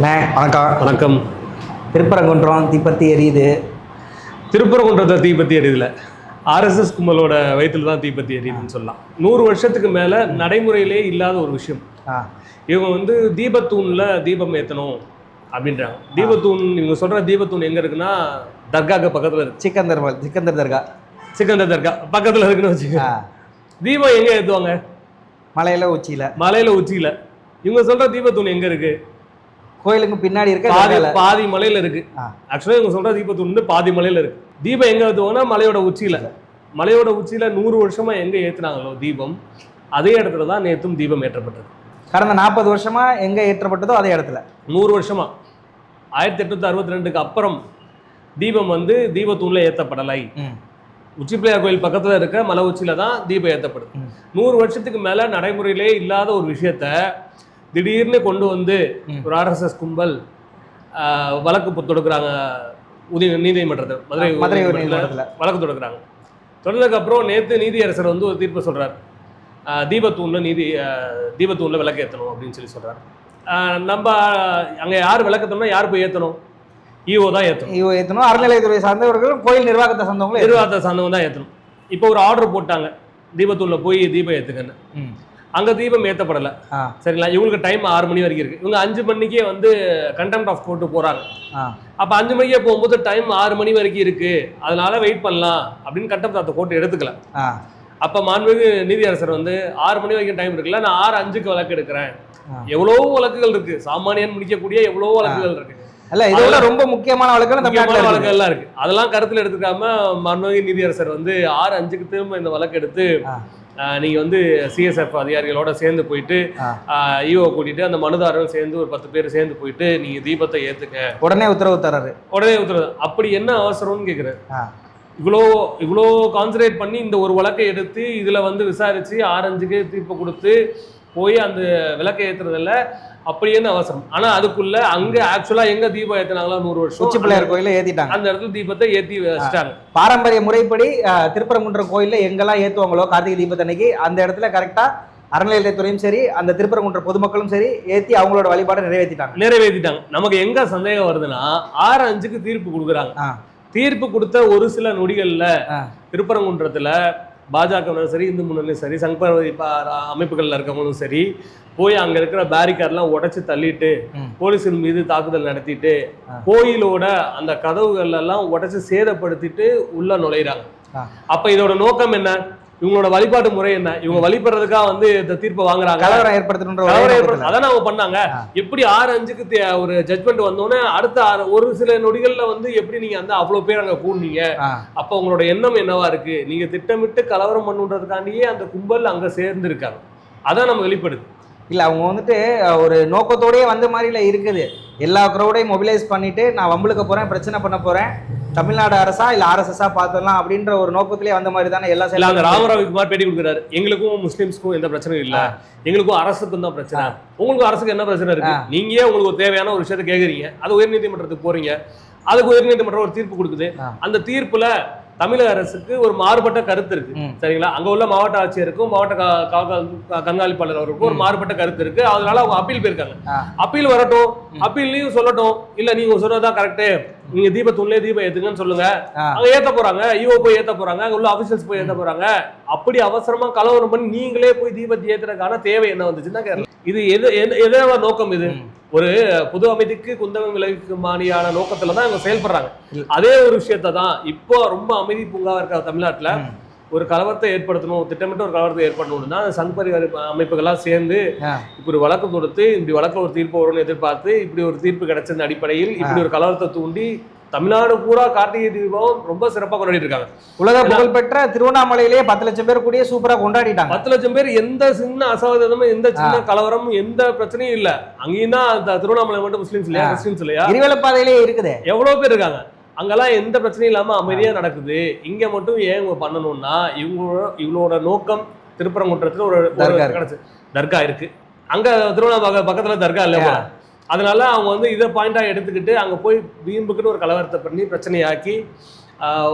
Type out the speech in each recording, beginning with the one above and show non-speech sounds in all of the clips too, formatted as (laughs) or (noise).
அண்ணே வணக்கம். வணக்கம். திருப்பரங்குன்றம் தீப்பத்தி எரியுது. திருப்பரங்குன்றத்தை தீப்பத்தி எரியுதுல. ஆர்எஸ்எஸ் கும்பலோட வயித்துல தான் தீப்பத்தி எரியுதுன்னு சொல்லலாம். நூறு வருஷத்துக்கு மேல நடைமுறையிலே இல்லாத ஒரு விஷயம். இவங்க வந்து தீபத்தூண்ல தீபம் ஏத்தணும் அப்படின்றாங்க. தீபத்தூண் இவங்க சொல்ற தீபத்தூண் எங்க இருக்குன்னா தர்காக்கு பக்கத்துல இருக்கு. சிக்கந்தர் ம- சிக்கந்தர் தர்கா. சிக்கந்தர் தர்கா பக்கத்துல இருக்குன்னு வச்சுக்க ஆ. தீபம் எங்க ஏத்துவாங்க? மலையில உச்சியில. மலையில உச்சியில. இவங்க சொல்ற தீபத்தூண் எங்க இருக்கு? கோயிலுக்கு பின்னாடி இருக்க பாதி மலையில இருக்கு. ஆ. ஆக்சுவலாக இவங்க சொல்ற தீபத்தூண் வந்து பாதி மலையில இருக்கு. தீபம் எங்க ஏத்துவாங்கன்னா மலையோட உச்சியில. மலையோட உச்சியில நூறு வருஷமா எங்க ஏத்துனாங்களோ தீபம் அதே இடத்துல தான் நேத்தும் தீபம் ஏற்றப்பட்டது. கடந்த நாற்பது வருஷமா எங்க ஏற்றப்பட்டதோ அதே இடத்துல. நூறு வருஷமா. ஆயிரத்தி எட்நூத்தி அறுபத்தி ரெண்டுக்கு அப்புறம் தீபம் வந்து தீபத்தூண்ல ஏத்தப்படலை. ம். உச்சி பிள்ளையார் கோயில் பக்கத்துல இருக்க மலை உச்சியில தான் தீபம் ஏத்தப்படுது. ம். நூறு வருஷத்துக்கு மேல நடைமுறையிலே இல்லாத ஒரு விஷயத்த திடீர்னு கொண்டு வந்து. ஒரு ஆர்எஸ்எஸ் கும்பல் வழக்கு தொடுக்குறாங்க. உதய நீதிமன்றத்தில் மதுரை மதுரை வழக்கு தொடுக்குறாங்க. தொடர்ந்ததுக்கு அப்புறம் நேத்து நீதியரசர் வந்து ஒரு தீர்ப்பு சொல்றாரு. ஆஹ், தீபத்தூண்ல நீதி ஆஹ், தீபத்தூண்ல விளக்கு ஏத்தணும் அப்படின்னு சொல்லி சொல்றாரு. ஆஹ், நம்ம அங்க யார் விளக்கத்தோம்னா யார் போய் ஏத்தணும்? ஈஓ தான் ஏத்தணும். இவ ஏற்றணும் அறநிலையத்துறை சார்ந்தவர்களும் கோயில் நிர்வாகத்தை சார்ந்தவங்களும் ஏத்தணும். நிர்வாகத்தை சார்ந்தவங்க தான் ஏத்தணும். இப்போ ஒரு ஆர்டர் போட்டாங்க. தீபத்தூண்ல போய் தீபம் ஏத்துக்கன்னு ம். அங்க தீபம் ஏத்தப்படல. சரிங்களா? இவங்களுக்கு டைம் ஆறு மணி வரைக்கும் இருக்கு. இவங்க அஞ்சு மணிக்கே வந்து கண்டெம்ட் ஆஃப் கோர்ட்டு போறாங்க. அப்ப அஞ்சு மணிக்கே போகும்போது டைம் ஆறு மணி வரைக்கும் இருக்கு. அதனால வெயிட் பண்ணலாம் அப்படின்னு கண்டெம்ட் ஆஃப் கோர்ட் எடுத்துக்கல. அப்ப மாண்புமிகு நீதியரசர் வந்து ஆறு மணி வரைக்கும் டைம் இருக்குல்ல நான் ஆறு அஞ்சுக்கு வழக்கு எடுக்கிறேன். எவ்வளவோ வழக்குகள் இருக்கு? சாமானியன் முடிக்கக்கூடிய எவ்வளவோ வழக்குகள் இருக்கு? அல்ல இதோட ரொம்ப முக்கியமான வழக்குகள் முக்கியமான இருக்கு. வழக்குகள்லாம் இருக்கு. அதெல்லாம் கருத்துல எடுத்துக்காம மாண்புமிகு நீதியரசர் வந்து ஆறு அஞ்சுக்கு திரும்ப இந்த வழக்கு எடுத்து ஆ. ஆஹ், நீங்க வந்து சிஎஸ்எஃப் அதிகாரிகளோட சேர்ந்து போயிட்டு. ஈஓ கூட்டிட்டு அந்த மனுதாரரும் சேர்ந்து ஒரு பத்து பேர் சேர்ந்து போயிட்டு நீங்க தீபத்தை ஏத்துக்க உடனே உத்தரவு தர்றாரு உடனே உத்தரவு அப்படி என்ன அவசரம்னு கேக்குறேன் ஆ. இவ்வளோ இவ்வளோ கான்சன்ட்ரேட் பண்ணி இந்த ஒரு வழக்கை எடுத்து இதுல வந்து விசாரிச்சு ஆரஞ்சுக்கு தீர்ப்பு கொடுத்து போய் அந்த விளக்கை ஏத்துறதில்ல. அப்படி என்ன அவசரம். ஆனா அதுக்குள்ள அங்க ஆக்சுவலா எங்க தீபம் ஏத்துனாங்களா நூறு வருஷம். உச்சி பிள்ளையார் கோயில ஏத்திட்டாங்க. அந்த இடத்துல தீபத்தை ஏத்தி வச்சிட்டாங்க. பாரம்பரிய முறைப்படி அஹ், திருப்பரங்குன்றம் கோயில்ல எங்கெல்லாம் ஏத்துவாங்களோ கார்த்திகை தீபத்தன்னைக்கு அந்த இடத்துல கரெக்டா அறநிலையத்துறையும் சரி அந்த திருப்பரங்குன்ற பொதுமக்களும் சரி ஏத்தி அவங்களோட வழிபாடை நிறைவேற்றிட்டாங்க நிறைவேற்றிட்டாங்க நமக்கு எங்க சந்தேகம் வருதுன்னா ஆறு அஞ்சுக்கு தீர்ப்பு கொடுக்குறாங்க. தீர்ப்பு கொடுத்த ஒரு சில நொடிகள்ல. திருப்பரங்குன்றத்துல பாஜகவினரும் சரி இந்து முன்னணியும் சரி சங்கபரி அமைப்புகள்ல இருக்கவங்களும் சரி போய் அங்க இருக்கிற பேரிகார்ட்லாம் உடைச்சு தள்ளிட்டு. போலீஸின் மீது தாக்குதல் நடத்திட்டு. கோயிலோட அந்த கதவுகள் எல்லாம் உடைச்சு சேதப்படுத்திட்டு உள்ள நுழையிறாங்க. அப்ப இதோட நோக்கம் என்ன இவங்களோட வழிபாட்டு முறை என்ன? இவங்க வழிபடுறதுக்காக வந்து இந்த தீர்ப்பை வாங்குறாங்க. கலவரம் ஏற்படுத்தணுன்ற கலவரம். ஏற்படுத்த- அதான் அவங்க பண்ணாங்க. எப்படி ஆறு அஞ்சுக்கு ஒரு ஜட்மெண்ட் வந்தோடனே அடுத்த ஆறு ஒரு சில நொடிகள்ல வந்து எப்படி நீங்க அந்த அவ்வளவு பேர் அங்க கூடுனீங்க? அப்ப உங்களோட எண்ணம் என்னவா இருக்கு? நீங்க திட்டமிட்டு கலவரம் பண்ணுன்றதுக்காண்டியே அந்த கும்பல் அங்க சேர்ந்து இருக்காங்க அதான் நம்ம வெளிப்படுது. இல்ல அவங்க வந்துட்டு ஒரு நோக்கத்தோடயே வந்த மாதிரில இருக்குது. எல்லா க்ரௌடையும் மொபிலைஸ் பண்ணிட்டு நான் வம்பளுக்க போறேன் பிரச்சனை பண்ண போறேன். தமிழ்நாடு அரசா இல்ல ஆர்எஸ்எஸ்ஸா பார்த்துடலாம் அப்படின்ற ஒரு நோக்கத்திலே வந்த மாதிரி தானே எல்லா இல்ல அந்த ராமராவ் குமார் பேட்டி கொடுக்குறாரு. எங்களுக்கும் முஸ்லிம்ஸ்க்கும் எந்த பிரச்சனையும் இல்ல. எங்களுக்கும் அரசுக்கும் தான் பிரச்சனை. உங்களுக்கு அரசுக்கு என்ன பிரச்சனை இருக்கு? ஆ. நீங்க ஏன் உங்களுக்கு தேவையான ஒரு விஷயத்தை கேக்குறீங்க. அது உயர்நீதிமன்றத்துக்கு போறீங்க. அதுக்கு உயர்நீதிமன்றம் ஒரு தீர்ப்பு கொடுக்குது. அந்த தீர்ப்புல தமிழக அரசுக்கு ஒரு மாறுபட்ட கருத்து இருக்கு. சரிங்களா? அங்க உள்ள மாவட்ட ஆட்சியருக்கும் மாவட்ட கண்காணிப்பாளர் அவருக்கும் ஒரு மாறுபட்ட கருத்து இருக்கு. அதனால அவங்க அப்பீல் போயிருக்காங்க. அப்பீல் வரட்டும். அப்பீல்லையும் சொல்லட்டும். இல்ல நீங்க சொன்னதான் கரெக்ட் நீங்க தீபத்துள்ளே தீபம் ஏத்துங்கன்னு சொல்லுங்க. அங்க ஏத்த போறாங்க ஈஓ போய் ஏத்த போறாங்க அங்க உள்ள அபிஷியல்ஸ் போய் ஏத்த போறாங்க அப்படி அவசரமா கலவரம் பண்ணி நீங்களே போய் தீபத்தை ஏத்துறதுக்கான தேவை என்ன வந்துச்சுன்னா கேரளா இது எது எது- எதோட நோக்கம் இது. ஒரு பொது அமைதிக்கு குந்தகம் விளைவிக்கும் மாதிரியான நோக்கத்துல தான் இவங்க செயல்படுறாங்க. அதே ஒரு விஷயத்தை தான் இப்போ ரொம்ப அமைதி பூங்காவா இருக்க தமிழ்நாட்டுல. ஒரு கலவரத்தை ஏற்படுத்தணும் திட்டமிட்ட ஒரு கலவரத்தை ஏற்படணும்னு சங் பரிவார அமைப்புகள்லாம் சேர்ந்து. இப்படி வழக்கு தொடுத்து இப்படி வழக்கு ஒரு தீர்ப்பு வரும்னு எதிர்பார்த்து இப்படி ஒரு தீர்ப்பு கிடைச்சது அடிப்படையில் இப்படி ஒரு கலவரத்தை தூண்டி தமிழ்நாடு பூரா கார்த்திகை தீபம் ரொம்ப சிறப்பா கொண்டாடிட்டு இருக்காங்க. உலக புகழ்பெற்ற திருவண்ணாமலையிலேயே பத்து லட்சம் பேர் கூடிய சூப்பரா கொண்டாடிட்டாங்க. பத்து லட்சம் பேர் எந்த சின்ன அசௌகரியமும் எந்த சின்ன கலவரமும் எந்த பிரச்சனையும் இல்ல. அங்கேயும் தான் அந்த திருவண்ணாமலை மட்டும் முஸ்லீம்ஸ் இல்லையா. கிறிஸ்டின்ஸ் இல்லையா? இருவேலப்பாதையிலே இருக்குது. எவ்வளவு பேர் இருக்காங்க? அங்கெல்லாம் எந்த பிரச்சனையும் இல்லாம அமைதியா நடக்குது இங்க மட்டும் ஏன் இவங்க பண்ணணும்னா இவங்களோட இவங்களோட நோக்கம் திருப்பரங்குன்றத்துல ஒரு தர்கா. கிடைச்சு தர்கா இருக்கு அங்க திருவண்ணாமலை பக்கத்துல தர்கா இல்ல. அதனால அவங்க வந்து இதை பாயிண்டா எடுத்துக்கிட்டு அங்க போய் வீம்புக்குன்னு ஒரு கலவரத்தை பண்ணி பிரச்சனையாக்கி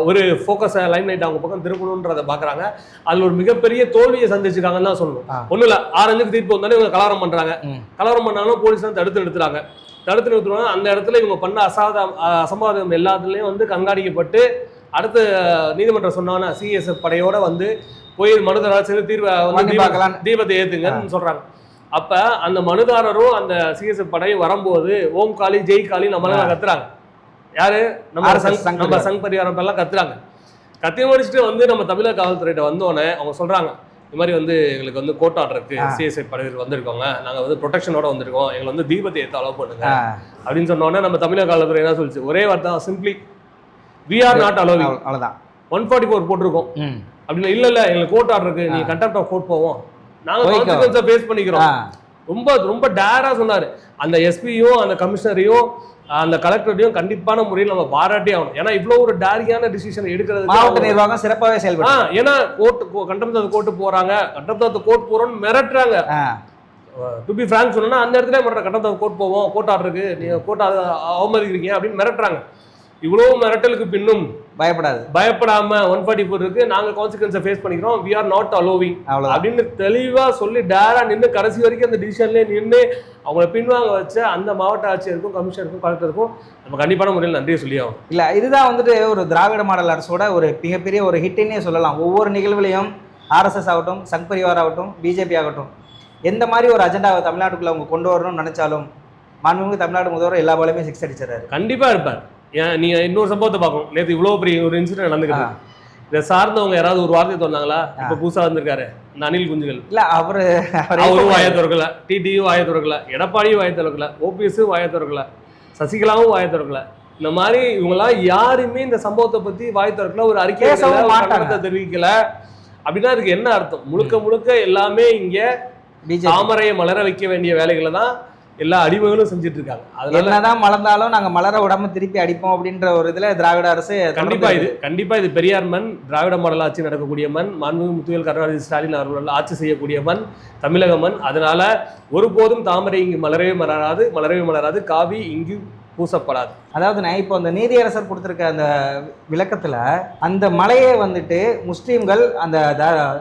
ஒரு ஃபோக்கஸ் லைம் லைட் அவங்க பக்கம் திருப்பணுன்றதை பாக்குறாங்க அதுல ஒரு மிகப்பெரிய தோல்வியை சந்திச்சிருக்காங்கன்னு தான் சொல்லணும். ஒண்ணும் இல்ல ஆரஞ்சுக்கு தீர்ப்பு வந்தாலே இவங்க கலவரம் பண்றாங்க ம். கலவரம் பண்ணாலும் போலீஸ் தான் தடுத்து நிறுத்துறாங்க தடுத்து நிறுத்துவாங்க அந்த இடத்துல இவங்க பண்ண அசாதம் அசம்பாதம் எல்லாத்துலேயும் வந்து கண்காணிக்கப்பட்டு அடுத்து நீதிமன்றம் சொன்னாங்கன்னா சிஎஸ்எஃப் படையோட வந்து போய் மனுதாரர் சேர்ந்து தீர்வை வந்து. தீபத்தை ஏத்துங்கன்னு சொல்றாங்க அப்ப அந்த மனுதாரரும் அந்த சிஎஸ்எஃப் படையும் வரும்போது ஓம் காளி ஜெய் காளி நம்மளால ஆ. கத்துறாங்க யாரு நம்ம நம்ம. சங் பரிவாரம் எல்லாம் கத்துறாங்க கத்தி முடிச்சுட்டு வந்து நம்ம தமிழக காவல்துறையிட்ட வந்தோடனே அவங்க சொல்றாங்க இந்த மாதிரி வந்து எங்களுக்கு வந்து கோர்ட் ஆர்டர் இருக்கு. சிஎஸ்ஐ படையில் வந்திருக்கோங்க நாங்க வந்து ப்ரொடெக்ஷனோட வந்திருக்கோம். எங்களை வந்து தீபத்தை ஏற்ற அலோவ் பண்ணுங்க. அப்படின்னு சொன்ன உடனே நம்ம தமிழக காவல்துறை என்ன சொல்லுச்சு? ஒரே வார்த்தை simply we are not allowing அவ்வளவுதான் ஒன் ஃபார்ட்டி ஃபோர் போட்டிருக்கோம். அப்படின்னு இல்ல இல்ல எங்களுக்கு கோர்ட் ஆர்டர் இருக்கு. நீ கண்டெப்ட் ஆஃப் கோர்ட் போவோம். நாங்க போய்க்கோ. கான்சிக்வன்ஸை ஃபேஸ் பண்ணிக்கிறோம். ரொம்ப ரொம்ப டேரா சொன்னாரு. அந்த எஸ்பியும் அந்த கமிஷனரையும் அந்த கலெக்டரையும் கண்டிப்பான முறையில் நம்ம பாராட்டி ஆகணும். ஏன்னா இவ்வளவு ஒரு டேரியான டிசிஷன் மாவட்ட எடுக்கிறதுக்கு நிர்வாகம் சிறப்பாகவே செயல்படும் ஏன்னா கோர்ட் கண்டெப்ட் கோர்ட்டு போறாங்க. கண்டெப்ட் கோர்ட் போறோம்னு மிரட்டுறாங்க. டு பி ஃப்ராங்க் சொன்னா அந்த இடத்துல மிரட்டுற கண்டெப்ட் கோர்ட் போவோம் கோர்ட் ஆர்டர் இருக்கு. நீங்க கோர்ட் அவமதிக்கிறீங்க அப்படின்னு மிரட்டுறாங்க. இவ்வளவு மிரட்டலுக்கு பின்னும் பயப்படாது. பயப்படாம ஒன் ஃபார்ட்டி ஃபோர் இருக்கு. நாங்க கான்சிக்வன்ஸை ஃபேஸ் பண்ணிக்கிறோம். வி ஆர் நாட் அலோவிங் அப்படின்னு தெளிவா சொல்லி டேரா நின்று கடைசி வரைக்கும் அந்த டிசிஷன்லேயே நின்று அவங்கள பின்வாங்க வச்ச அந்த மாவட்ட ஆட்சியருக்கும் கமிஷனருக்கும் கலெக்டருக்கும் நம்ம கண்டிப்பான முறையில் நன்றியை சொல்லி ஆகும் இல்ல இதுதான் வந்துட்டு ஒரு திராவிட மாடல் அரசோட ஒரு மிகப்பெரிய ஒரு ஹிட்னே சொல்லலாம். ஒவ்வொரு நிகழ்வுலையும் ஆர்எஸ்எஸ் ஆகட்டும் சங் பரிவார் ஆகட்டும் பிஜேபி ஆகட்டும் எந்த மாதிரி ஒரு அஜெண்டாவை தமிழ்நாட்டுக்குள்ள அவங்க கொண்டு வரணும்னு நினைச்சாலும் மாண்புமிகு தமிழ்நாடு முதல்வர் எல்லா பாலையுமே சிக்ஸ் அடிச்சிடறாரு. கண்டிப்பா இருப்பார். ஏன் நீங்க இன்னொரு சம்பவத்தை பார்க்கணும். நேற்று இவ்வளவு பெரிய ஒரு இன்சிடென்ட் நடந்துக்கிட்டு இருக்கு. இதை சார்ந்தவங்க யாராவது ஒரு வார்த்தை சொன்னாங்களா இப்ப புதுசா வந்திருக்காரு. இந்த அனில் குஞ்சுகள். இல்ல அவரு அவர் அவரும் வாய திறக்கல. டிடியும் வாய திறக்கல. எடப்பாடியும் வாய திறக்கல. ஓபிஎஸும் வாய திறக்கல. சசிகலாவும் வாய திறக்கல. இந்த மாதிரி இவங்கெல்லாம் யாருமே இந்த சம்பவத்தை பத்தி வாய் திறக்கல. ஒரு அறிக்கை. கண்டனத்தை தெரிவிக்கல. அப்படின்னா அதுக்கு என்ன அர்த்தம்? முழுக்க முழுக்க எல்லாமே இங்க தாமரையை மலர வைக்க வேண்டிய வேலைகளை தான் எல்லா அடிமைகளும் செஞ்சுட்டு இருக்காங்க அதனால என்னதான் மலர்ந்தாலும் நாங்க மலர விடாம திருப்பி அடிப்போம் அப்படின்ற ஒரு இதுல திராவிட அரசு கண்டிப்பா இது கண்டிப்பா இது பெரியார் மண் திராவிட மாடல் ஆட்சி நடக்கக்கூடிய மண் மாண்புமிகு முத்துவேல் கருணாநிதி ஸ்டாலின் அவர்கள் ஆட்சி செய்யக்கூடிய மண் தமிழக மண். அதனால ஒருபோதும் தாமரை இங்கு மலரவே மலராது மலரவே மலராது. காவி இங்கு பூசப்படாது. அதாவது நான் இப்போ அந்த நீதியரசர் கொடுத்துருக்க அந்த விளக்கத்துல அந்த மலையை வந்துட்டு முஸ்லீம்கள் அந்த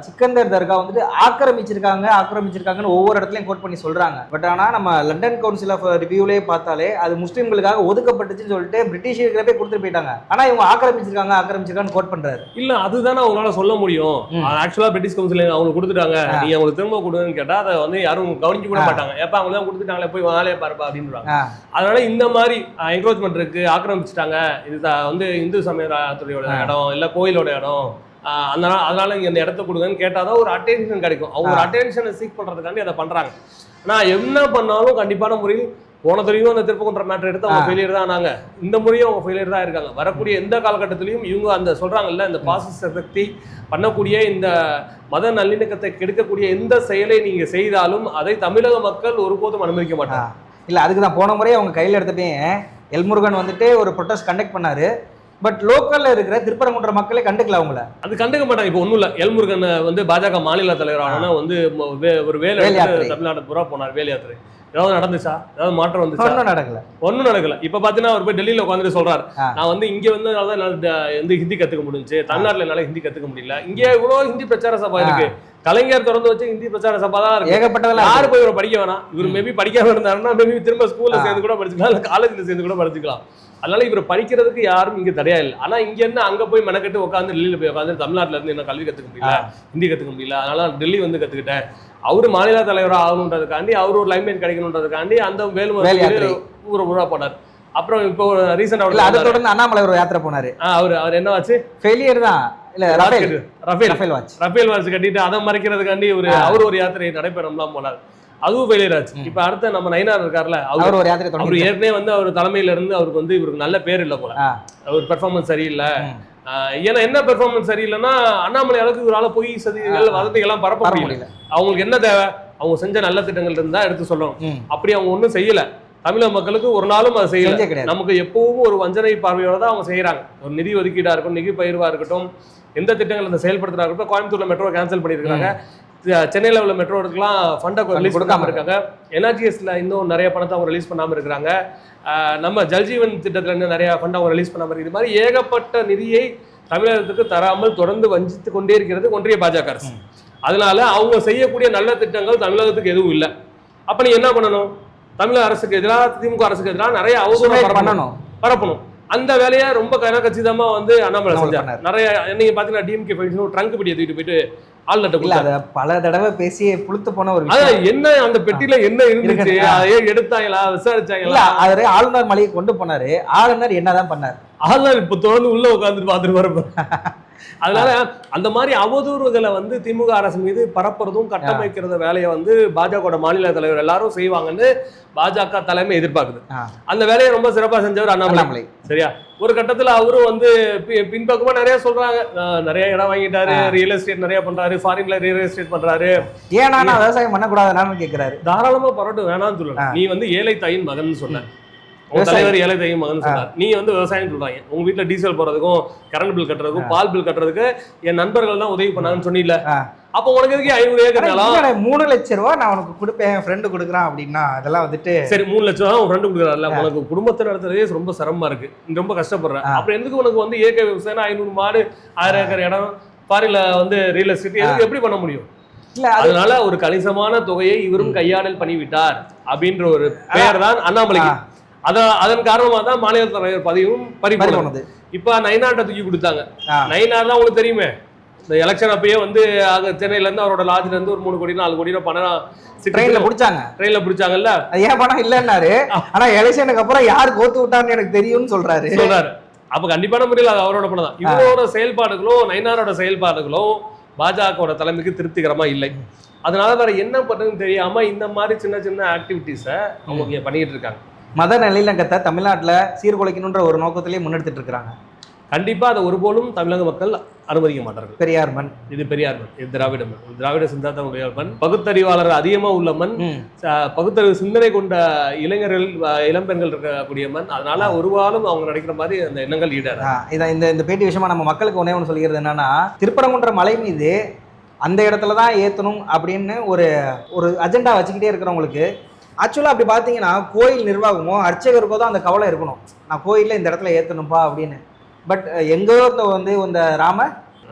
சிக்கந்தர் தர்கா வந்துட்டு ஆக்கிரமிச்சிருக்காங்க ஆக்கிரமிச்சிருக்காங்கன்னு ஒவ்வொரு இடத்துலையும் கோட் பண்ணி சொல்றாங்க. பட் ஆனா நம்ம லண்டன் கவுன்சில் ஆஃப் ரிவ்யூலேயே பார்த்தாலே அது முஸ்லீம்களுக்காக ஒதுக்கப்பட்டுச்சுன்னு சொல்லிட்டு பிரிட்டிஷ் இருக்கிறப்பே கொடுத்துட்டு போயிட்டாங்க. ஆனா இவங்க ஆக்கிரமிச்சிருக்காங்க ஆக்கிரமிச்சிருக்கான்னு கோட் பண்றாரு. இல்ல அதுதானே அவங்களால சொல்ல முடியும். ம். ஆக்சுவலா பிரிட்டிஷ் கவுன்சில் அவங்களுக்கு கொடுத்துட்டாங்க. நீ அவங்களுக்கு திரும்ப கொடுன்னு கேட்டா அதை வந்து யாரும் கவனிக்க கூட. மாட்டாங்க. எப்ப அவங்க தான் கொடுத்துட்டாங்களே போய் வேலையை பாருப்பா அப்படின்றாங்க. அதனால இந்த மாதிரி என்க்ரோச்மெண்ட் இருக்கு ஆக்கிரமிச்சிட்டாங்க. இது வந்து இந்து சமயத்துறையோட. இடம் இல்ல கோயிலோட இடம். அதனால அதனால இங்க இந்த இடத்த கொடுங்கன்னு கேட்டாதான் ஒரு அட்டென்ஷன் கிடைக்கும். அவங்க ஒரு. அட்டென்ஷனை சீக் பண்றதுக்காண்டி அதை பண்றாங்க. ஆனா என்ன பண்ணாலும் கண்டிப்பான முறையில் போன தடவையும் அந்த திருப்பகுன்ற மேட்டர் எடுத்து அவங்க. ஃபெயிலியர் தான் ஆனாங்க. இந்த முறையும் அவங்க ஃபெயிலியர் தான் இருக்காங்க. வரக்கூடிய எந்த காலகட்டத்திலையும் இவங்க அந்த சொல்றாங்கல்ல இந்த பாசிச சக்தி பண்ணக்கூடிய இந்த மத நல்லிணக்கத்தை கெடுக்கக்கூடிய எந்த செயலை நீங்க செய்தாலும் அதை தமிழக மக்கள் ஒருபோதும் அனுமதிக்க மாட்டாங்க. இல்லை அதுக்கு தான் போன முறையே அவங்க கையில் எடுத்துகிட்டே எல்முருகன் வந்துட்டு ஒரு ப்ரொட்டஸ்ட் கண்டக்ட் பண்ணார். பட் லோக்கல்ல இருக்கிற திருப்பரங்குன்ற மக்களே கண்டுக்கல அவங்கள. அது கண்டுக்க மாட்டாங்க. இப்போ ஒண்ணும் இல்ல எல்முருகன் வந்து பாஜக மாநில தலைவர் ஆனா வந்து ஒரு வேலை. தமிழ்நாடு பூரா போனார். வேல் யாத்திரை ஏதாவது நடந்துச்சா? ஏதாவது மாற்றம் வந்துச்சா? ஒன்றும் நடக்கல. ஒண்ணும் நடக்கல. இப்ப பாத்தீங்கன்னா அவர் போய் டெல்லியில உட்காந்துட்டு சொல்றாரு. நான் வந்து இங்க வந்து தான் வந்து ஹிந்தி கத்துக்க முடிஞ்சுச்சு. தமிழ்நாட்டுல என்னால ஹிந்தி கத்துக்க முடியல. இங்க இவ்வளவு ஹிந்தி பிரச்சார சபா இருக்கு. கலைஞர் திறந்து வச்சு ஹிந்தி பிரச்சார சபா தான் இருக்கு. ஏகப்பட்டதெல்லாம் யாரு. போய் இவரை படிக்க வேணாம்? இவர் மேபி படிக்காம இருந்தாருன்னா மேபி திரும்ப ஸ்கூல்ல. சேர்ந்து கூட படிச்சுக்கலாம். இல்ல காலேஜ்ல சேர்ந்து கூட படிச்சுக்கலாம். அதனால இவர் படிக்கிறதுக்கு யாரும் இங்க தடையா இல்லை. ஆனா இங்க இருந்து அங்க போய் மெனக்கெட்டு உட்காந்து டெல்லியில போய் உட்காந்து தமிழ்நாட்டுல இருந்து என்ன கல்வி கத்துக்க முடியல. ஹிந்தி கத்துக்க முடியல. அதனால டெல்லி வந்து கத்துக்கிட்டேன். அவரு மாநில தலைவராக ஆகணுன்றதுக்காண்டி அவர் ஒரு லைன்லைன் கிடைக்கணுன்றதுக்காண்டி அந்த வேல் வேலுமதி. ஊர ஊரா போனார். அப்புறம் இப்போ ரீசெண்டா இல்ல அதை தொடர்ந்து அண்ணாமலை ஒரு யாத்திரை போனாரு. அவர் அவர் என்ன ஆச்சு ஃபெயிலியர் தான். இல்ல Rafale Rafale Rafale watch Rafale watch கட்டிட்டு அதை மறைக்கிறதுக்காண்டி ஒரு. அவர் ஒரு யாத்திரை நடைபெறம்லாம் போனார். அதுவும் ஃபெயிலியர் ஆச்சு. இப்ப அடுத்த நம்ம நயினார் இருக்கார்ல அவர் ஒரு யாத்திரை அவர் ஏற்கனவே வந்து அவர் தலைமையில இருந்து அவருக்கு வந்து இவருக்கு நல்ல பேர் இல்ல போல. அவர் பெர்ஃபார்மன்ஸ் சரியில்லை. ஏன்னா என்ன பெர்ஃபார்மன்ஸ் சரியில்லைன்னா அண்ணாமலை அளவுக்கு இவரால பொய் சதிகள் வதந்திகள்லாம் பரப்ப முடியல. அவங்களுக்கு என்ன தேவை? அவங்க செஞ்ச நல்ல திட்டங்கள் இருந்தா எடுத்து சொல்லணும். அப்படி அவங்க ஒண்ணும் செய்யல. தமிழக மக்களுக்கு ஒரு நாளும் அதை செய்யல. நமக்கு எப்பவும் ஒரு வஞ்சனை பார்வையோட தான் அவங்க செய்யறாங்க ஒரு நிதி ஒதுக்கீடா இருக்கட்டும் நிதி பயிர்வா இருக்கட்டும் எந்த திட்டங்கள் அந்த செயல்படுத்துறா இருக்கட்டும் கோயம்புத்தூர்ல மெட்ரோ கேன்சல் பண்ணியிருக்காங்க சென்னையில் உள்ள மெட்ரோடுக்குலாம் ஃபண்டை ரிலீஸ் கொடுக்காம இருக்காங்க. என்ஆர்ஜிஎஸ்ல இன்னும் நிறைய பணத்தை அவங்க ரிலீஸ் பண்ணாம இருக்கிறாங்க. நம்ம ஜல்ஜீவன் திட்டத்துல இன்னும் நிறைய ஃபண்ட் அவங்க ரிலீஸ் பண்ணாம இருக்கு இது மாதிரி ஏகப்பட்ட நிதியை தமிழகத்துக்கு தராமல் தொடர்ந்து வஞ்சித்து கொண்டே இருக்கிறது ஒன்றிய பாஜக அரசு. அதனால அவங்க செய்யக்கூடிய நல்ல திட்டங்கள் தமிழகத்துக்கு எதுவும் இல்லை. அப்ப நீ என்ன பண்ணணும்? தமிழக அரசுக்கு எதிராக திமுக அரசுக்கு எதிராக நிறைய பரப்பணும். பண்ணணும். பரப்பணும். அந்த வேலையை ரொம்ப கச்சிதமா வந்து அண்ணாமலை செஞ்சார். நிறைய நீங்க பாத்தீங்கன்னா டிஎம்கே ஃபைல்ஸ் ட்ரங்க் பெட்டியை தூக்கிட்டு போயிட்டு ஆள் நட்ட இல்ல கொடுத்தாரு அத பல தடவை பேசி புளுத்து போன ஒரு என்ன அந்த பெட்டியில என்ன இருந்துச்சு. அதை ஏன் எடுத்தாங்களா? விசாரிச்சாங்களா? அவரு ஆளுநர் மலையை கொண்டு போனாரு. ஆளுநர் என்னதான் பண்ணாரு? ஆளுநர் இப்ப தொடர்ந்து உள்ள உட்காந்துட்டு பாத்துட்டு வரப்ப (laughs) அதனால அந்த மாதிரி அவதூறுகளை வந்து திமுக அரசு மீது பரப்புறதும் கட்டமைக்கிறத வேலையை வந்து பாஜக மாநில தலைவர் எல்லாரும் செய்வாங்கன்னு பாஜக தலைமை எதிர்பார்க்குது. அந்த வேலையை ரொம்ப சிறப்பா செஞ்சவர் அண்ணாமலை. சரியா? ஒரு கட்டத்துல அவரும் வந்து பி- பின்பக்கமா நிறைய சொல்றாங்க. நிறைய இடம் வாங்கிட்டாரு. ரியல் எஸ்டேட் நிறைய பண்றாரு ஃபாரின்ல ரியல் எஸ்டேட் பண்றாரு. ஏன்னா விவசாயம் பண்ணக்கூடாதுன்னு கேக்குறாரு. தாராளமா பரட்டும் வேணாம்னு சொல்லல. நீ வந்து ஏழை தாயின் மகன் சொன்ன. தலைவர் ஏழை தாயின் மகன் சொன்னார். நீ வந்து விவசாயம் சொல்றாங்க. உங்க வீட்டுல டீசல் போறதுக்கும் கரண்ட் பில் கட்டுறதுக்கும் பால் பில் கட்டுறதுக்கு என் நண்பர்கள் தான் உதவி பண்ணாங்கன்னு சொன்னீல ஆ. அப்ப உனக்கு எதுக்கு ஐநூறு ஏக்கர் மூணு லட்சம் ரூபா நான் உனக்கு கொடுப்பேன் என் ஃப்ரெண்டு கொடுக்குறான் அப்படின்னா அதெல்லாம் வந்துட்டு சரி மூணு லட்சம் ரூபா உன் ஃப்ரெண்டு கொடுக்குறாருல உனக்கு குடும்பத்தை நடத்துறதே ரொம்ப சிரமமா இருக்கு. ரொம்ப கஷ்டப்படுற. ஆ. அப்புறம் எதுக்கு உனக்கு வந்து ஏக்கர் விவசாயம் ஐநூறு மாடு ஆயிரம் ஏக்கர் இடம் ஃபாரின்ல வந்து ரியல் எஸ்டேட் எதுக்கு எப்படி பண்ண முடியும்? அதனால ஒரு கணிசமான தொகையை இவரும் கையாடல் பண்ணிவிட்டார் அப்படின்ற ஒரு பெயர் தான் அண்ணாமலைக்கு. அத அதன் காரணமா தான் மாநில தலைவர் பதவியும் மாதிரி பறிபோனது. போனது இப்ப நைனாட்ட தூக்கி கொடுத்தாங்க. ஆ. நைனார் தான் உங்களுக்கு தெரியுமே? இந்த எலெக்ஷன் அப்பயே வந்து அங்க சென்னையில இருந்து அவரோட லாட்ஜ்ல இருந்து ஒரு மூணு கோடி நாலு கோடி பணம் ட்ரெயின்ல புடிச்சாங்க. ட்ரெயின்ல பிடிச்சாங்கல்ல? அது ஏன் பணம் இல்லைன்னாரு. ஆனா எலெக்ஷனுக்கு அப்புறம் யார் கோத்து விட்டான்னு எனக்கு தெரியும்னு சொல்றாரு. சொல்றாரு. அப்ப கண்டிப்பான முறையில் அது அவரோட பணம் தான். இவரோட செயல்பாடுகளும் நைனாரோட செயல்பாடுகளும் பாஜகவோட தலைமைக்கு திருப்திகரமா இல்லை. அதனால வேற என்ன பண்றதுன்னு தெரியாம இந்த மாதிரி சின்ன சின்ன ஆக்டிவிட்டிஸை அவங்க பண்ணிட்டு இருக்காங்க. மத நல்லிணக்கத்தை தமிழ்நாட்டுல சீர்குலைக்கணுன்ற ஒரு நோக்கத்திலேயே முன்னெடுத்துட்டு இருக்காங்க கண்டிப்பா அதை ஒருபோலும் தமிழக மக்கள் அனுமதிக்க மாட்டார்கள். பெரியார் மண். இது பெரியார் மண். இது திராவிட மண். இது திராவிட சிந்தாந்தமுடைய மண். பகுத்தறிவாளர் அதிகமா உள்ள மண். பகுத்தறிவு சிந்தனை கொண்ட இளைஞர்கள் இளம்பெண்கள் இருக்கக்கூடிய மண். அதனால ஒரு வாரம் அவங்க நினைக்கிற மாதிரி அந்த எண்ணங்கள் ஈடாது ஆ, இதான் இந்த இந்த பேட்டி விஷயமா நம்ம மக்களுக்கு ஒண்ணே ஒன்று சொல்லிக்கிறது என்னன்னா திருப்பரங்குன்ற மலை மீது அந்த இடத்துல தான் ஏற்றணும் அப்படின்னு ஒரு ஒரு அஜெண்டா வச்சுக்கிட்டே இருக்கிறவங்களுக்கு ஆக்சுவலாக அப்படி பார்த்தீங்கன்னா கோயில் நிர்வாகமோ அர்ச்சகருக்கோ தான் அந்த கவலை இருக்கணும். நான் கோயிலில் இந்த இடத்துல ஏற்றணும்ப்பா அப்படின்னு. பட் எங்கோ இருந்த வந்து இந்த ராம?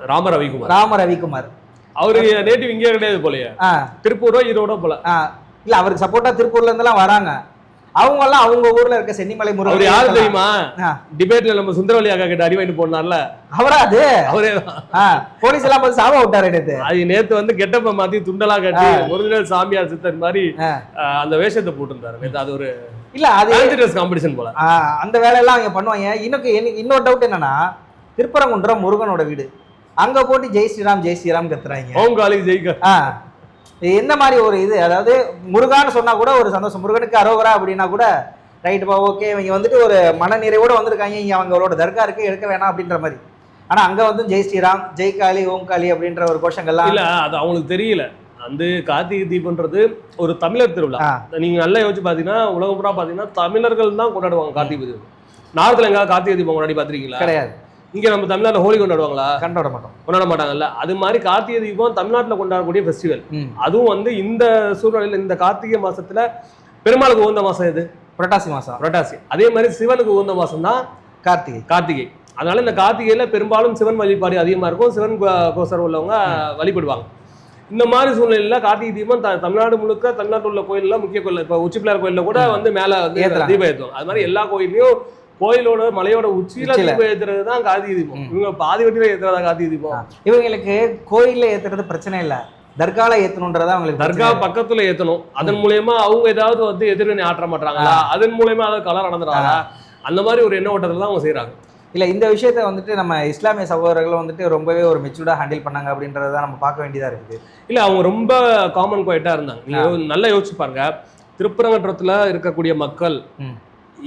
ராம ரவிக்குமார். ராம ரவிக்குமார். அவரு நேட்டிவ் இங்கே கிடையாது போலயே. ஆ. திருப்பூரோ ஈரோடோ போல. ஆ. இல்லை அவருக்கு சப்போர்ட்டா திருப்பூர்ல இருந்தெல்லாம் வராங்க. அவங்க எல்லாம் அவங்க ஊர்ல இருக்க சென்னிமலை அவர் முருகன் யாரு தெரியுமா. டிபேட்ல நம்ம சுந்தரவல்லி அக்கா கிட்ட அடிவாயிட்டு போனார்ல. அவரா அது? அவரே போலீஸ் எல்லாம் பார்த்து சாவ விட்டாரு நேத்து. அது நேத்து வந்து கெட்டப்ப மாத்தி துண்டலா கட்டி ஒரிஜினல் சாமியார் சித்தர் மாதிரி அந்த வேஷத்தை போட்டிருந்தாரு. நேத்து அது ஒரு இல்ல அது காம்படிஷன் போல. அந்த வேலையெல்லாம் அவங்க பண்ணுவாங்க. இன்னும் இன்னொரு டவுட் என்னன்னா திருப்பரங்குன்றம் முருகனோட வீடு. அங்க போட்டு ஜெய் ஸ்ரீராம் ஜெய் ஸ்ரீராம் கத்துறாங்க. ஹோம் காலேஜ் ஜெயிக்க. என்ன மாதிரி ஒரு இது? அதாவது முருகான்னு சொன்னா கூட ஒரு சந்தோஷம். முருகனுக்கு அரோவரா அப்படின்னா கூட ரைட்டுப்பா ஓகே இவங்க வந்துட்டு ஒரு மன நிறைவோட வந்திருக்காங்க. இங்க அவங்களோட தர்கா இருக்கு. எடுக்க வேணாம் அப்படின்ற மாதிரி. ஆனா அங்க வந்து ஜெய் ஸ்ரீராம் ஜெய் காளி ஓம் காளி அப்படின்ற ஒரு கோஷங்கள்லாம் இல்ல அது அவங்களுக்கு தெரியல. வந்து கார்த்திகை தீபன்றது ஒரு தமிழர் திருவிழா. ஆ. நீங்க நல்லா யோசிச்சு பாத்தீங்கன்னா உலகம் பூரா பாத்தீங்கன்னா தமிழர்கள் தான் கொண்டாடுவாங்க கார்த்திகை தீபம். நார்த்ல எங்க கார்த்திகை தீபம் கொண்டாடி பாத்திருக்கீங்களா? கிடையாது. இங்க நம்ம தமிழ்நாட்டுல ஹோலி கொண்டாடுவாங்களா? கண்டோட மாட்டோம் கொண்டாட மாட்டாங்கல்ல அது மாதிரி கார்த்திகை தீபம் தமிழ்நாட்டுல கொண்டாடக்கூடிய ஃபெஸ்டிவல் அதுவும் வந்து இந்த சூழ்நிலையில இந்த கார்த்திகை மாசத்துல பெருமாளுக்கு உகந்த மாசம் எது? புரட்டாசி மாசம். புரட்டாசி. அதே மாதிரி சிவனுக்கு உகந்த மாசம் தான் கார்த்திகை. கார்த்திகை. அதனால இந்த கார்த்திகையில பெரும்பாலும் சிவன் வழிபாடு அதிகமா இருக்கும். சிவன் கோ- கோசர் உள்ளவங்க வழிபடுவாங்க. இந்த மாதிரி சூழ்நிலையில கார்த்திகை தீபம் தமிழ்நாடு முழுக்க தமிழ்நாட்டில் உள்ள கோயில்ல முக்கிய கோயில் இப்போ உச்சி பிள்ளையார் கோயில்ல கூட வந்து மேல வந்து. தீபம் ஏற்றுவோம் அது மாதிரி எல்லா கோயிலையும் கோயிலோட மலையோட உச்சியில. தீபம் ஏத்துறது தான் கார்த்திகை தீபம் இவங்க பாதி வட்டியில ஏத்துறதா கார்த்திகை தீபம் இவங்களுக்கு கோயில்ல ஏத்துறது பிரச்சனை இல்ல. தர்கால ஏத்தணுன்றதா அவங்களுக்கு தர்கா. பக்கத்துல ஏத்தணும். அதன் மூலியமா அவங்க ஏதாவது வந்து எதிர்வினை ஆற்ற மாட்டாங்களா? அதன் மூலியமா அதை கலர் நடந்துறாங்களா அந்த மாதிரி ஒரு எண்ண ஓட்டத்துல தான் அவங்க செய்றாங்க. இல்ல இந்த விஷயத்த வந்துட்டு நம்ம இஸ்லாமிய சகோதரர்கள் வந்துட்டு ரொம்பவே ஒரு மெச்சூர்டா ஹேண்டில் பண்ணாங்க அப்படின்றத நம்ம பார்க்க வேண்டியதா இருக்குது. இல்ல அவங்க ரொம்ப காமன் குவைட்டா இருந்தாங்க. நல்லா யோசிச்சு பாருங்க. திருப்பரங்கற்றத்துல இருக்கக்கூடிய மக்கள்.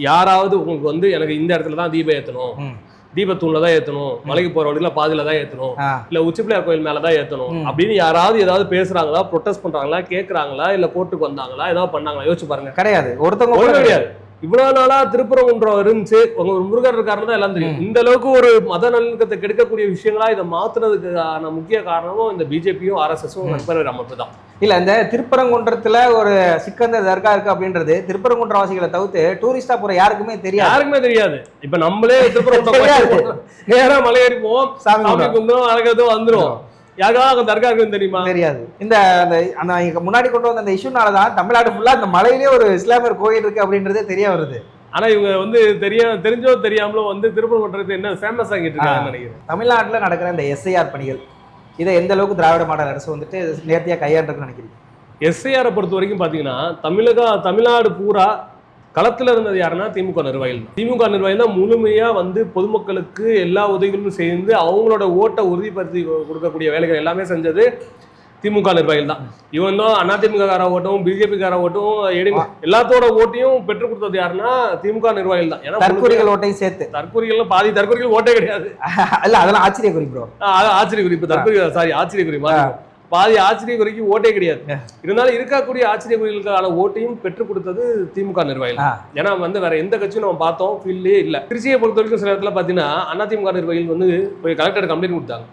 யாராவது உங்களுக்கு வந்து எனக்கு இந்த இடத்துல தான் தீபம் ஏத்தணும். ம். தீபத்தூண்ல தான் ஏத்தணும். மலைக்கு போற வழியில பாதியில தான் ஏத்தணும். ஆ, இல்ல உச்சிப்பிள்ளையார் கோயில் மேல தான் ஏத்தணும். அப்படின்னு யாராவது ஏதாவது பேசுறாங்களா ப்ரொட்டஸ்ட் பண்றாங்களா கேக்குறாங்களா இல்ல கோர்ட்டுக்கு வந்தாங்களா ஏதாவது பண்ணாங்களா? யோசிச்சு பாருங்க. கிடையாது. ஒருத்தவங்க கிடையாது. இவ்வளவு நாளா திருப்பரங்குன்றம் இருந்துச்சு. உங்க ஒரு முருகர் இருக்காருன்னு தான் எல்லாம் தெரியும். இந்த அளவுக்கு ஒரு மத நல்லிணக்கத்தை கெடுக்கக்கூடிய விஷயங்களா இதை மாத்துறதுக்கான முக்கிய காரணமும் இந்த பிஜேபியும் ஆர்எஸ்எஸும் நண்பர் அமைப்பு தான். இல்ல இந்த திருப்பரங்குன்றத்துல ஒரு சிக்கந்தர் தர்கா இருக்கு அப்படின்றது திருப்பரங்குன்ற வாசிகளை தவிர்த்து டூரிஸ்டா போற யாருக்குமே தெரியாது. யாருக்குமே தெரியாது. இப்ப நம்மளே திருப்பரங்குன்றம் (laughs) நேரா மலை ஏறி போவோம். சாமி. கும்பிடும் அழகதும் வந்துரும். யாருக்காவது தர்கா இருக்குன்னு தெரியுமா? தெரியாது. இந்த அந்த அந்த முன்னாடி கொண்டு வந்த அந்த இஷ்யூனால தான் தமிழ்நாடு ஃபுல்லா இந்த மலையிலே ஒரு இஸ்லாமியர் கோயில் இருக்கு அப்படின்றதே தெரிய வருது. ஆனா இவங்க வந்து தெரிய தெரிஞ்சோ தெரியாமலோ வந்து திருப்பூர் பண்றது என்ன ஃபேமஸ் ஆகிட்டு நினைக்கிறேன். தமிழ்நாட்டுல நடக்கிற இந்த எஸ்ஐஆர் பணிகள் இதை எந்த அளவுக்கு திராவிட மாடல் அரசு வந்துட்டு நேர்த்தியா கையாண்டுருக்குன்னு நினைக்கிறீங்க? எஸ்ஐஆரை பொறுத்த வரைக்கும் பாத்தீங்கன்னா தமிழக தமிழ்நாடு பூரா களத்துல இருந்தது யாருன்னா திமுக நிர்வாகிகள். திமுக நிர்வாகிகள் தான் முழுமையா வந்து பொதுமக்களுக்கு எல்லா உதவிகளும் சேர்ந்து அவங்களோட ஓட்டை உறுதிப்படுத்தி கொடுக்கக்கூடிய வேலைகள் எல்லாமே செஞ்சது திமுக நிர்வாகிகள் தான். இவன் தான் அதிமுக கார ஓட்டும் பிஜேபி கார ஓட்டும் எல்லாத்தோட ஓட்டையும் பெற்றுக் கொடுத்தது யாருன்னா திமுக நிர்வாகிகள் தான். ஏன்னா தற்கூரிகள் ஓட்டையும் சேர்த்து. தற்கொலைகள் பாதி தற்கொலைகள் ஓட்டே கிடையாது. (laughs) இல்ல அதெல்லாம் ஆச்சரிய குறி ப்ரோ ஆ, அது ஆச்சரிய குறிப்பு தற்கொலை சாரி ஆச்சரிய குறி மாத்திக்கோ. பாதி ஆச்சரிய குறிக்கு ஓட்டே கிடையாது. இருந்தாலும் இருக்கக்கூடிய ஆச்சரிய குறிகளுக்கான ஓட்டையும் பெற்றுக் கொடுத்தது திமுக நிர்வாகிகள். ஏன்னா வந்து வேற எந்த கட்சியும் நம்ம பார்த்தோம் ஃபீல்டே இல்ல. திருச்சியை பொறுத்த வரைக்கும் சில இடத்துல பாத்தீங்கன்னா அதிமுக நிர்வாகிகள் வந்து போய் கலெக்டர் கம்ப்ளைண்ட் கொடுத்தாங்க.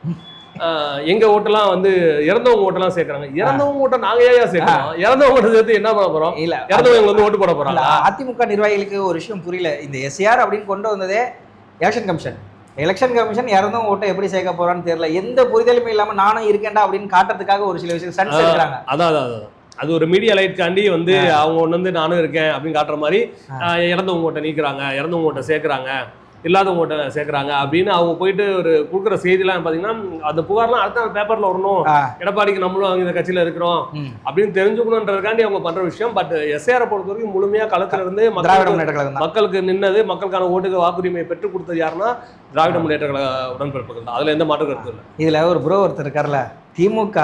எங்க ஓட்டெல்லாம் வந்து இறந்தவங்க ஓட்டெல்லாம் சேர்க்கறாங்க. இறந்தவங்க ஓட்டை நாங்க ஏன் சேர்க்கறோம்? இறந்தவங்க ஓட்டை சேர்த்து என்ன பண்ண போறோம்? இல்ல. இறந்தவங்க வந்து ஓட்டு போட போறாங்க அதிமுக நிர்வாகிகளுக்கு ஒரு விஷயம் புரியல. இந்த எஸ்ஆர் அப்படின்னு கொண்டு வந்ததே எலெக்ஷன் கமிஷன் எலெக்ஷன் கமிஷன் இறந்தவங்க ஓட்டை எப்படி சேர்க்க போறான்னு தெரியல. எந்த புரிதலுமே இல்லாம நானும் இருக்கேன்டா அப்படின்னு காட்டுறதுக்காக ஒரு சில விஷயம் சன்ஸ் எடுக்கிறாங்க. அதான் அதான் அது ஒரு மீடியா லைட்காண்டி வந்து அவங்க ஒன்று வந்து நானும் இருக்கேன் அப்படின்னு காட்டுற மாதிரி இறந்தவங்க ஓட்டை நீக்குறாங்க இறந்தவங்க ஓட்டை சேர்க்குறாங்க. இல்லாதவங்க ஓட்டை சேர்க்குறாங்க. அப்படின்னு அவங்க போயிட்டு ஒரு கொடுக்குற செய்திலாம் பார்த்தீங்கன்னா அந்த புகார்லாம் அடுத்த பேப்பரில் வரணும். எடப்பாடிக்கு நம்மளும் அவங்க இந்த கட்சியில் இருக்கிறோம். அப்படின்னு தெரிஞ்சுக்கணுன்றதுக்காண்டி அவங்க பண்ற விஷயம். பட் எஸ்ஏஆரை பொறுத்த வரைக்கும் முழுமையா களத்துல இருந்து மக்களுக்கு நின்னது மக்களுக்கான ஓட்டுக்கு வாக்குரிமையை பெற்றுக் கொடுத்தது யாருன்னா திராவிட முன்னேற்ற கழக உடன்பிறப்புகள் தான். அதுல எந்த மாற்று கருத்து இல்லை. இதுல ஒரு ப்ரோ ஒருத்தர் இருக்கார்ல திமுக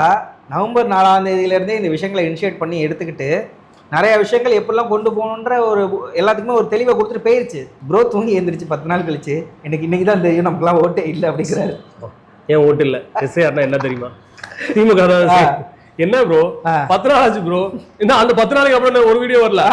நவம்பர் நாலாம் தேதியில இருந்தே இந்த விஷயங்களை இனிஷியேட் பண்ணி எடுத்துக்கிட்டு நிறைய விஷயங்கள் எப்படிலாம் கொண்டு போகணுன்ற ஒரு எல்லாத்துக்குமே ஒரு தெளிவை கொடுத்துட்டு போயிருச்சு. ப்ரோ தூங்கி எழுந்திரிச்சு பத்து நாள் கழிச்சு எனக்கு இன்னைக்கு தான் தெரியும் நமக்குலாம் ஓட்டே இல்லை அப்படிங்கிறாரு. ஏன் ஓட்டு இல்ல? எஸ்ஏஆர்னா என்ன தெரியுமா? திமுக தான். என்ன ப்ரோ. பத்து நாள் ஆச்சு ப்ரோ இந்த அந்த பத்து நாளைக்கு அப்புறம் ஒரு வீடியோ வரல?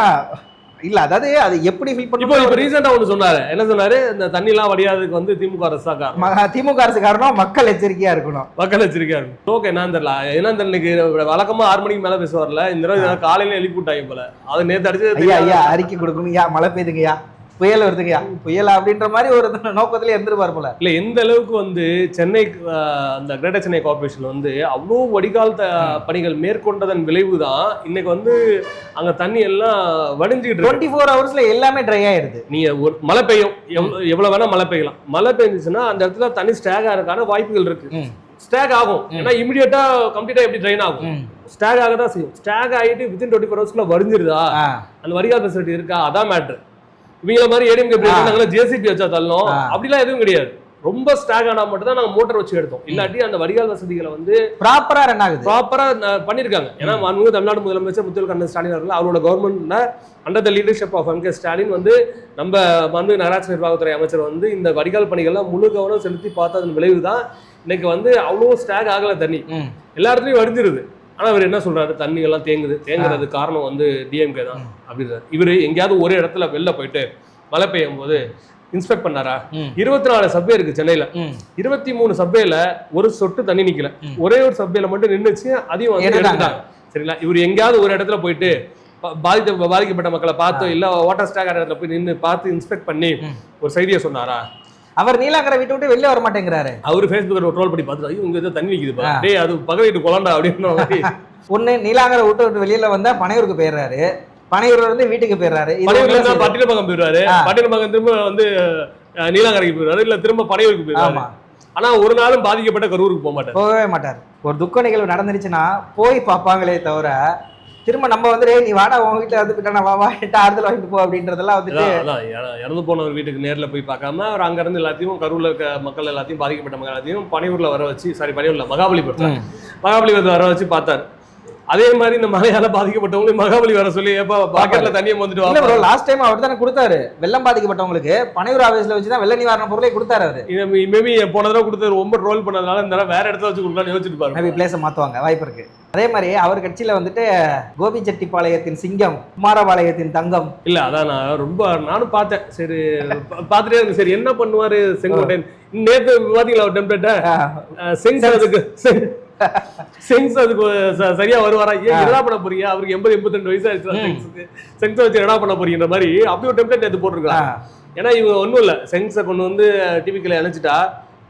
இல்ல அதாவது அது எப்படி ஃபீல் இப்போ பண்ணுவோம் இப்போ ரீசெண்டா ஒண்ணு சொன்னாரு. என்ன சொன்னாரு? இந்த தண்ணி எல்லாம் வடியாததுக்கு வந்து திமுக அரசு காரணம். திமுக அரசு காரணம் மக்கள் எச்சரிக்கையா இருக்கணும். மக்கள் வச்சிருக்காரு ஓகே என்னன்னு தெரியல என்னன்னு தெரியல வழக்கமா ஆறு மணிக்கு மேல பேசுவார்ல இந்த காலையில எழுப்பி விட்டாங்க போல. அது நேத்து அடிச்சது ஐயா ஐயா அறிக்கை கொடுக்கணுங்கய்யா மழை பெய்யுதுங்கய்யா புயல் வருதுங்கய்யா. புயல் அப்படின்ற மாதிரி ஒரு நோக்கத்துல இருந்துருப்பார் போல. இல்ல எந்த அளவுக்கு வந்து சென்னை அந்த கிரேட்டர் சென்னை கார்பரேஷன் வந்து அவ்வளோ வடிகால் பணிகள் மேற்கொண்டதன் விளைவு தான் இன்னைக்கு வந்து அங்க தண்ணி எல்லாம் வடிஞ்சுக்கிட்டு டுவெண்ட்டி ஃபோர் ஹவர்ஸ்ல எல்லாமே ட்ரை ஆயிடுது. நீங்க ஒரு மழை பெய்யும். எவ்வளவு வேணா மழை பெய்யலாம். மழை பெய்ஞ்சுச்சுன்னா அந்த இடத்துல தண்ணி ஸ்டாக் ஆகிறதுக்கான வாய்ப்புகள் இருக்கு. ஸ்டாக் ஆகும். ஏன்னா இமிடியேட்டா கம்ப்ளீட்டா எப்படி ட்ரைன் ஆகும். ஸ்டாக் ஆக தான் செய்யும். ஸ்டாக் ஆகிட்டு வித்தின் டுவெண்ட்டி ஃபோர் ஹவர்ஸ்க்குள்ள வடிஞ்சிருதா? ஆ. அந்த வடிகால் ஃபெசிலிட்டி இருக்கா? அதான் மேட்ரு இவங்கள மாதிரி ஏடிஎம் இருந்தாங்களா ஜேசிபி வச்சா தள்ளணும். ஆ. அப்படிலாம் எதுவும் கிடையாது. ரொம்ப ஸ்டாக் ஆனா மட்டும் தான் நாங்க மோட்டர் வச்சு எடுத்தோம். இல்லாட்டி அந்த வடிகால் வசதிகளை வந்து ப்ராப்பரா ரன் ஆகுது. ப்ராப்பரா பண்ணிருக்காங்க. ஏன்னா மாண்புமிகு தமிழ்நாடு முதலமைச்சர் முத்துவேல் கண்ணன் ஸ்டாலின் அவர்கள் அவரோட கவர்மெண்ட்ல under the leadership of M K Stalin வந்து நம்ம மாண்புமிகு நகராட்சி நிர்வாகத்துறை அமைச்சர் வந்து இந்த வடிகால் பணிகள்லாம் முழு கவனம் செலுத்தி பார்த்ததன் விளைவு தான் இன்னைக்கு வந்து அவ்வளோ ஸ்டாக் ஆகல தண்ணி. எல்லா இடத்துலயும் வடிஞ்சிருது. ஆனா இவர் என்ன சொல்றாரு? தண்ணி எல்லாம் தேங்குது தேங்குறது காரணம் வந்து டிஎம்கே தான் அப்படின்றாரு. இவர் எங்கேயாவது ஒரு இடத்துல வெளில போயிட்டு மழை பெய்யும் போது இன்ஸ்பெக்ட் பண்ணாரா. இருபத்தி நாலு சப்வே இருக்கு சென்னையில. இருபத்தி மூணு சப்வேல ஒரு சொட்டு தண்ணி நிக்கல. ஒரே ஒரு சப்வேல மட்டும் நின்னுச்சு அதையும் வந்து எடுத்துட்டாங்க. சரிங்களா? இவர் எங்கேயாவது ஒரு இடத்துல போயிட்டு பாதித்த பாதிக்கப்பட்ட மக்களை பார்த்து இல்ல வாட்டர் ஸ்டாக் இடத்துல போய் நின்னு பார்த்து இன்ஸ்பெக்ட் பண்ணி ஒரு செய்தியை சொன்னாரா? அவர் நீலாங்கரை விட்டு விட்டு வெளில வர மாட்டேங்கிறாரு அவரு ஃபேஸ்புக்கில் ட்ரோல் பண்ணி பார்த்துட்டு ஐயோ உங்க தண்ணி ஆ. டேய் அது பக்கத்து வீட்டு குழண்டா அப்படின்னு ஒண்ணு நீலாங்கரை விட்டு விட்டு வெளியில வந்தா பனையூருக்கு போயிடுறாரு. பனையூர்ல இருந்து வீட்டுக்கு போயிடுறாரு. இது பனையூர்ல ஒண்ணு இருந்தா செய்யுது. பட்டின பக்கம் போயிடுவாரு ஆ. பட்டின பக்கம் திரும்ப வந்து நீலாங்கரைக்கு போயிடுவாரு இல்ல திரும்ப பனையூருக்கு போயிடுவாரு ஆமா. ஆனா ஒரு நாளும் பாதிக்கப்பட்ட கரூருக்கு போக மாட்டாரு. போகவே மாட்டார். ஒரு துக்க நிகழ்வு நடந்துருச்சுன்னா போய் பார்ப்பாங்களே தவிர திரும்ப நம்ம வந்து "டேய், நீ வாடா உன் வீட்டுல வந்து விட்டானா வா வா ஆறுதல் வாங்கிட்டு போ அப்படின்றதெல்லாம் வந்துட்டு இற- இறந்து போனவர் வீட்டுக்கு நேர்ல போய் பார்க்காம அவர் அங்க இருந்து எல்லாத்தையும் கரூர்ல இருக்க மக்கள் எல்லாத்தையும் பாதிக்கப்பட்ட மக்கள் எல்லாத்தையும் பனையூர்ல வர வச்சு சாரி பனையூர்ல மகாபலிபுரத்துல. மகாபலிபுரத்தை வர வச்சு பார்த்தாரு அதே மாதிரி இந்த மழையால பாதிக்கப்பட்டவங்களையும் மகாபலி வர சொல்லி எப்ப பாக்கெட்ல தண்ணியை வந்துட்டு இல்ல வா ப்ரோ லாஸ்ட் டைம் அவர் தானே கொடுத்தாரு. வெள்ளம் பாதிக்கப்பட்டவங்களுக்கு பனையூர் ஆபீஸ்ல வச்சு தான் வெள்ள நிவாரண பொருளை கொடுத்தாரு அவரு. மேபி போன தடவை கொடுத்தது ரொம்ப ட்ரோல் பண்ணதுனால இந்த தடவை வேற இடத்துல வச்சு கொடுக்கலாம்னு யோசிச்சுட்டு பாருங்க. மேபி பிளேஸை மாத்துவாங்க வாய்ப்பு இருக்கு. அதே மாதிரி அவர் கட்சியில வந்துட்டு கோபிச்செட்டிப்பாளையத்தின் சிங்கம் குமாரபாளையத்தின் தங்கம். இல்ல அதான் நான் ரொம்ப நானும் பார்த்தேன். சரி பார்த்துட்டே இருந்தேன் சரி என்ன பண்ணுவாரு செங்கோட்டையன்? நேத்து பாத்தீங்களா ஒரு டெம்ப்ளேட்ட ஆஹ் செங்ஸ் அதுக்கு சரியா வருவாரா? ஏன் என்ன பண்ண போறீங்க? அவருக்கு எண்பது எண்பத்தி ரெண்டு வயசு ஆயிடுச்சு செங்ஸை வச்சு என்ன பண்ண போறீங்கன்ற மாதிரி அப்படி ஒரு டெம்ப்ளேட் நேத்து போட்டிருக்காங்க ஏன்னா இவங்க ஒண்ணும் இல்ல. செங்ஸை கொண்டு வந்து டிவிக்கில் இணைச்சிட்டா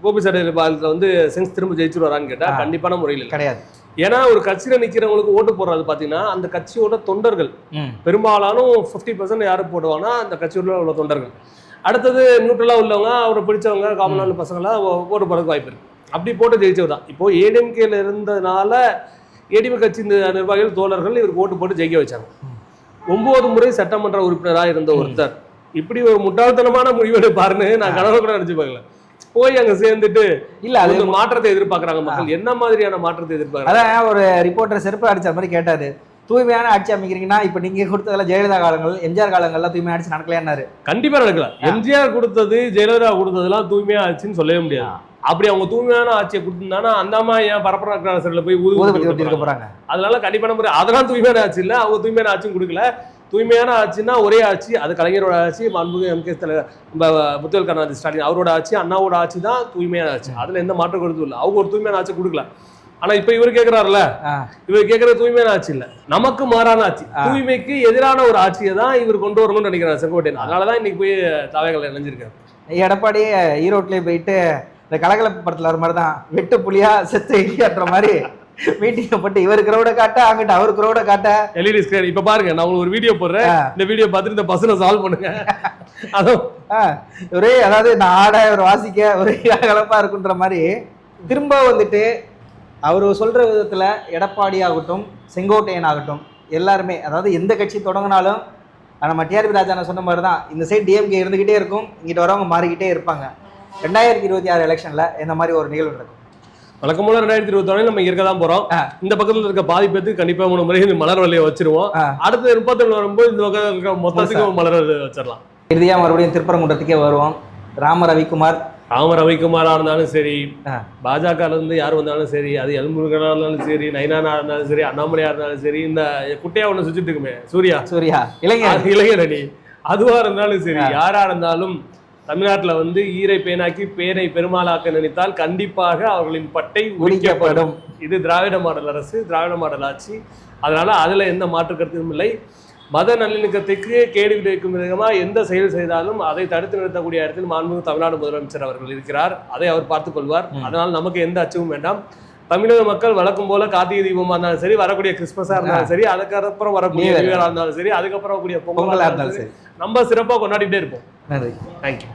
கோபி சட்டை பாலத்தில் வந்து சென்ஸ் திரும்ப ஜெயிச்சுருவாரான்னு கேட்டா ஆ. கண்டிப்பான முறையில் கிடையாது. ஏன்னா ஒரு கட்சியில நிக்கிறவங்களுக்கு ஓட்டு போடுறது பாத்தீங்கன்னா அந்த கட்சியோட தொண்டர்கள். பெரும்பாலானும் ஃபிஃப்டி பர்சன்ட் யாரு போடுவாங்கன்னா அந்த கட்சியோட உள்ள தொண்டர்கள். அடுத்தது நியூட்ரலா உள்ளவங்க அவரை பிடிச்சவங்க காமனான பசங்களா ஓ- ஓட்டு போறதுக்கு வாய்ப்பு இருக்கு. அப்படி போட்டு ஜெயிச்சவர் தான் இப்போ ஏடிஎம்கேல இருந்ததுனால ஏடிஎம் கட்சி இந்த நிர்வாகிகள் தோழர்கள் இவருக்கு ஓட்டு போட்டு ஜெயிக்க வச்சாங்க. ஒன்பது முறை சட்டமன்ற உறுப்பினராக இருந்த ஒருத்தர். இப்படி ஒரு முட்டாள்தனமான முடிவெடுப்பாருன்னு நான் கனவு கூட நினைச்சு பார்க்கல. போய் அங்க சேர்ந்துட்டு இல்ல அது ஒரு மாற்றத்தை எதிர்பார்க்கறாங்க மக்கள். என்ன மாதிரியான மாற்றத்தை எதிர்பார்க்கறாங்க? அதான் ஒரு ரிப்போர்ட்டர் செருப்பு அடிச்ச மாதிரி கேட்டாரு. தூய்மையான ஆட்சி அமைக்கிறீங்கன்னா இப்ப நீங்க கொடுத்ததெல்லாம் ஜெயலலிதா காலங்கள் எம்ஜிஆர் காலங்கள்லாம் தூய்மையான ஆட்சி நடக்கலையாரு கண்டிப்பா நடக்கல. எம்ஜிஆர் கொடுத்தது ஜெயலலிதா கொடுத்ததெல்லாம் தூய்மையா ஆச்சுன்னு சொல்லவே முடியாது. அப்படி அவங்க தூய்மையான ஆட்சியை கொடுத்திருந்தாங்கன்னா அந்த அம்மா ஏன் பரப்பர சில போய் ஊதுபத்தி இருக்க போறாங்க. அதனால கண்டிப்பான முறை அதெல்லாம் தூய்மையான ஆட்சி இல்ல. அவங்க தூய்மையான ஆட்சியும் கொடுக்கல. தூய்மையான ஆட்சின்னா ஒரே ஆட்சி அது கலைஞரோட ஆட்சி மாண்புமிகு எம்கே தலைவர் நம்ம முத்துவேல் கருணாநிதி ஸ்டாலின் அவரோட ஆட்சி அண்ணாவோட ஆட்சி தான் தூய்மையான ஆட்சி. அதுல எந்த மாற்ற கருத்தும் இல்லை. அவங்க ஒரு தூய்மையான ஆட்சி கொடுக்கல. ஆனா இப்ப இவர் கேக்குறாருல. இவர் கேக்குற தூய்மையான ஆட்சி இல்ல. நமக்கு மாறான ஆட்சி. தூய்மைக்கு எதிரான ஒரு ஆட்சியை தான் இவர் கொண்டு வரணும்னு நினைக்கிறார் செங்கோட்டையன். அதனாலதான் இன்னைக்கு போய் தாவைகள் இணைஞ்சிருக்காரு. எடப்பாடி ஈரோட்லயே போயிட்டு இந்த கலகலப்பு படத்துல வர மாதிரி தான் வெட்டு புலியா செத்து இடியாட்டுற மாதிரி மீட்டிங்க போட்டு இவர் கிரௌட காட்ட அங்கிட்ட அவர் கிரௌட காட்ட. எல்இடி ஸ்கிரீன் இப்ப பாருங்க நான் உங்களுக்கு ஒரு வீடியோ போடுறேன். இந்த வீடியோ பார்த்துட்டு இந்த பசனை சால்வ் பண்ணுங்க. (laughs) ஆ, ஒரே அதாவது நான் ஆட ஒரு வாசிக்க ஒரே கலப்பா இருக்குன்ற மாதிரி திரும்ப வந்துட்டு அவர் சொல்ற விதத்துல எடப்பாடி ஆகட்டும் செங்கோட்டையன் ஆகட்டும் எல்லாருமே அதாவது எந்த கட்சி தொடங்கினாலும் நம்ம டிஆர்பி ராஜான சொன்ன மாதிரி தான் இந்த சைடு டிஎம்கே இருந்துகிட்டே இருக்கும் இங்கிட்ட வரவங்க மாறிக்கிட்டே இருப்பாங்க. ரெண்டாயிரத்தி இருபத்தி ஆறு எலெக்ஷன்ல இந்த மாதிரி ஒரு நிகழ்வு நடக்கும்? வழக்கம் போல ரெண்டாயிரத்தி இருபத்தி நம்ம இருக்க தான் போறோம். இந்த பக்கத்துல இருக்க பாதி பேத்துக்கு கண்டிப்பா மூணு முறை இந்த மலர் வலையை வச்சிருவோம். அடுத்த முப்பத்தொன்னு வரும்போது இந்த பக்கம் இருக்க மொத்தத்துக்கும் மலர் வச்சிடலாம். இறுதியா மறுபடியும் திருப்பரங்குன்றத்துக்கே வருவோம். ராம ரவிக்குமார் ராம ரவிக்குமாரா இருந்தாலும் சரி. பாஜக இருந்து யார் வந்தாலும் சரி அது எல்முருகனா இருந்தாலும் சரி நைனானா இருந்தாலும் சரி அண்ணாமலையா இருந்தாலும் சரி இந்த குட்டையா ஒண்ணு சுத்திட்டு இருக்குமே சூர்யா. சூர்யா. இளைஞர். அது இளைஞரணி அதுவா இருந்தாலும் சரி யாரா இருந்தாலும் தமிழ்நாட்டுல வந்து ஈரை பேனாக்கி பேரை பெருமாளாக்க நினைத்தால் கண்டிப்பாக அவர்களின் பட்டை உரிக்கப்படும். இது திராவிட மாடல் அரசு திராவிட மாடல் ஆட்சி. அதனால அதுல எந்த மாற்று கருத்தும் இல்லை. மத நல்லிணக்கத்துக்கு கேடு விளைவிக்கும் விதமா எந்த செயல் செய்தாலும் அதை தடுத்து நிறுத்தக்கூடிய இடத்தில் மாண்புமிகு தமிழ்நாடு முதலமைச்சர் அவர்கள் இருக்கிறார். அதை அவர் பார்த்துக் கொள்வார். ம். அதனால் நமக்கு எந்த அச்சமும் வேண்டாம். தமிழக மக்கள் வழக்கம் போல கார்த்திகை தீபமா இருந்தாலும் சரி வரக்கூடிய கிறிஸ்மஸா இருந்தாலும் சரி அதுக்கப்புறம் வரக்கூடிய. நியூ இருந்தாலும் சரி அதுக்கப்புறம் வரக்கூடிய பொங்கலா பொங்கலா இருந்தாலும் சரி நம்ம சிறப்பா கொண்டாடிட்டே இருப்போம். நன்றி. தேங்க்யூ